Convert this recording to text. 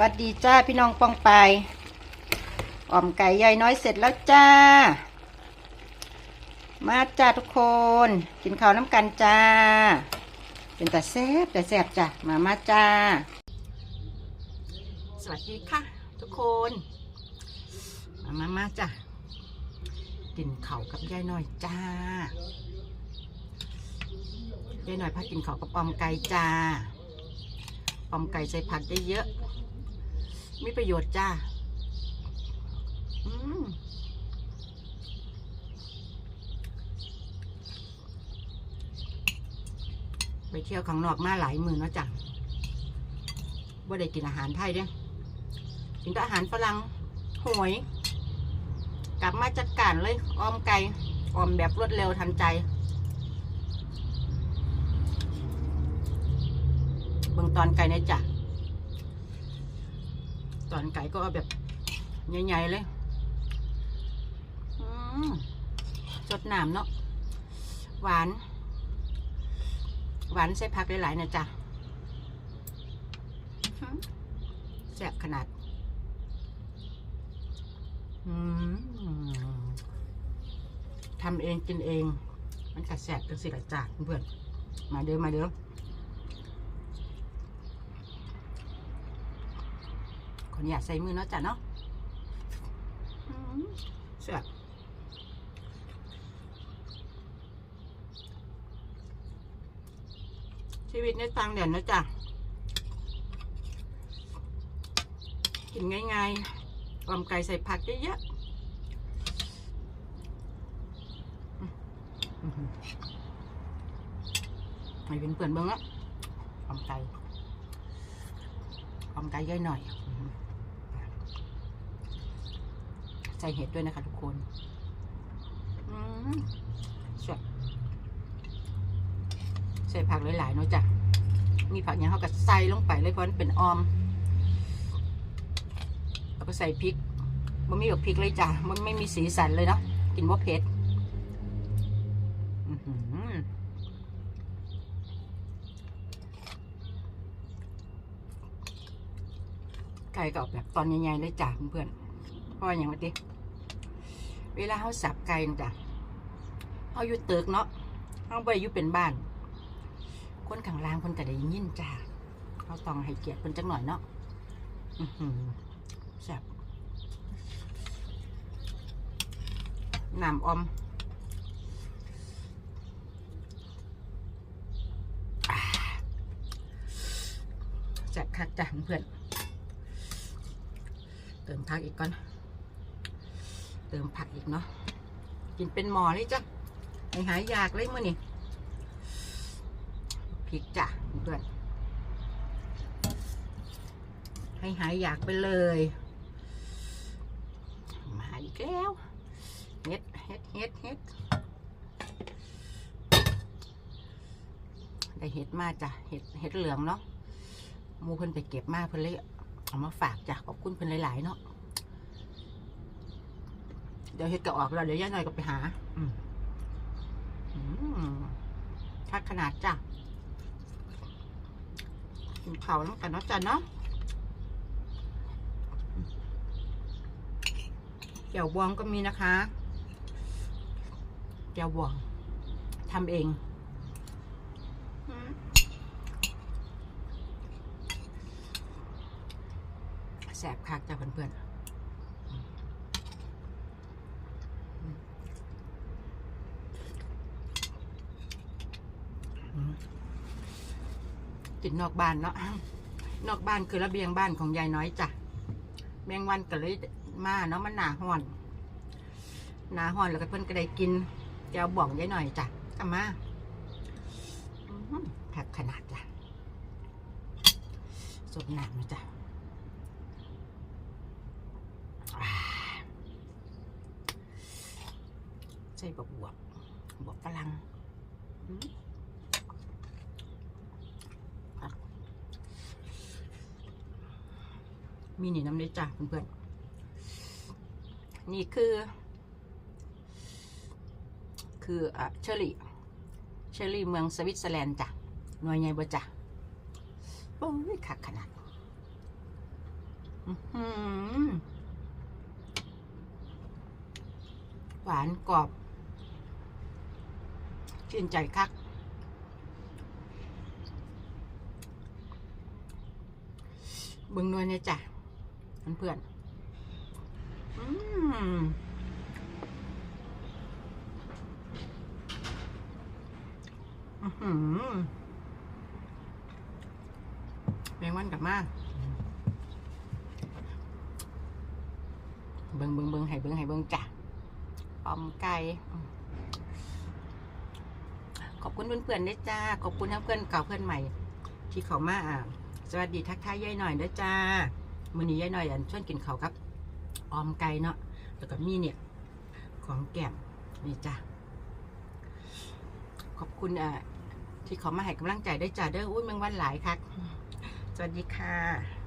วัสดีจ้าพี่น้องปองไปอ่อมไก่ใหญ่น้อยเสร็จแล้วจ้า มาจ้าทุกคน กินข้าวน้ำกันจ้า เป็นแต่แซ่บแต่แซ่บจ้ะมามาจ้า สวัสดีค่ะ ทุกคน มามามาจ้ะกินข้าวกับยายน้อยจ้ายายน้อยพากินข้าวกับออมไก่จ้าออมไก่ใส่ผักได้เยอะ มีประโยชน์จ้าไปเที่ยวข้างนอกมาหลายมือเนาะจ้ะว่าได้กินอาหารไทยเด้กินแต่อาหารฝรั่งหวย กลับมาจัดการเลย ออมไก่ ออมแบบรวดเร็วทันใจเบิ่งตอนไก่เนี่ยจ้ะ อนไก่ก็แบบใหญ่ๆเลยสดน้ำเนาะหวาน หวานใส่ผักหลายๆนะจ๊ะแซ่บขนาดทำเองกินเอง มันกระแสบจังสิละจ้ะเพื่อนมาเด้อมาเด้อ ออนุญาตใส่มือเนาะจ้ะเนาะอืมเสียบชีวิตในต่างแดนเนาะจ้ะกินง่ายๆออมไก่ใส่ผักเยอะๆอื้อหือให้เป็นเพื่อนๆเบิ่งอะออมไก่ออมไก่ย่อยหน่อยอื้อหือ ใส่เห็ดด้วยนะคะทุกคนอืมสวยใส่ผักหลายๆเนาะจ้ะ มีผักอย่างเขาก็ใส่ลงไปเลยเพราะมันเป็นออม แล้วก็ใส่พริกมันมีกับพริกเลยจ้ะ มันไม่มีสีสันเลยเนาะ กินว่าเผ็ดอื้อหือไก่ก็ออกแบบตอนใหญ่ๆเลยจ้ะเพื่อนๆเพราะว่าอย่างว่าติเวลาเขาสับไก่น่ะจ้ะเขาอยู่ตึกเนาะเขาไปอยู่เป็นบ้าน คนข้างล่างคนก็ได้ยินจ้าเขาต้องให้เกียรติคนจังหน่อยเนาะอือหือแซ่บน้ำอมแซ่บคักจ้ะเพื่อนเติมผักอีกก่อน เติมผักอีกเนาะกินเป็นหมอเลยจ้ะให้หายอยากเลยมื่อนี่พริกจ้ะเพื่อนให้หายอยากไปเลย มาอีกแล้วเฮ็ดเฮ็ดเฮ็ดเฮ็ดได้เฮ็ดมาจ้ะเฮ็ดเฮ็ดเหลืองเนาะมูเพิ่นไปเก็บมาเพิ่นเลยเอามาฝากจ้ะขอบคุณเพิ่นหลาย ๆ เนาะ เดี๋ยวเฮ็ดก็ออกแล้วเดี๋ยวย่าหน่อยก็ไปหา อืมอืมทักขนาดจ้ะกินเผาแล้วกันเนาะจ้ะเนาะเจียวบวงก็มีนะคะเจียวบวงทำเองอืมแสบคักจ้ะเพื่อนๆ ติดนอกบ้านเนาะนอกบ้านคือระเบียงบ้านของยายน้อยจ้ะแมงวันก็เลยมาเนาะมันหนาห่อนหนาห่อนแล้วก็เพิ่นก็ได้กินแจวบ่องยายหน่อยจ้ะกลับมาผักขนาดจ้ะสดหนักนะจ้ะใส่บวบบวบบวบฝรั่ง มีนี่น้ำเด้จ้ะเพื่อนๆ นี่คือ คืออะเชอรี่ เชอรี่เมืองสวิตเซอร์แลนด์จ้ะหน่วยใหญ่บ่จ้ะโอ้ยคักขนาดหวานกรอบ ชื่นใจคักบึงนวลเนี่ยจ้ะ เพื่อนอืมอื้อหือแมงวันกลับมาเบิงเบิงเบิงให้เบิงให้เบิงจ้ะออมไก่ขอบคุณเพื่อนๆด้วยจ้า ขอบคุณทั้งเพื่อนเก่าเพื่อนใหม่ ที่เขามาอ่าสวัสดีทักทายยายหน่อยด้อจ้า มื้อนี้ยายหน่อยอันชวนกินข้าวกับออมไก่เนาะแล้วก็มีเนี่ย ของแก้มนี่จ้ะขอบคุณอ่าที่เขามาให้กำลังใจได้จ้าเด้ออุ้ยแมงวันหลายคักสวัสดีค่ะ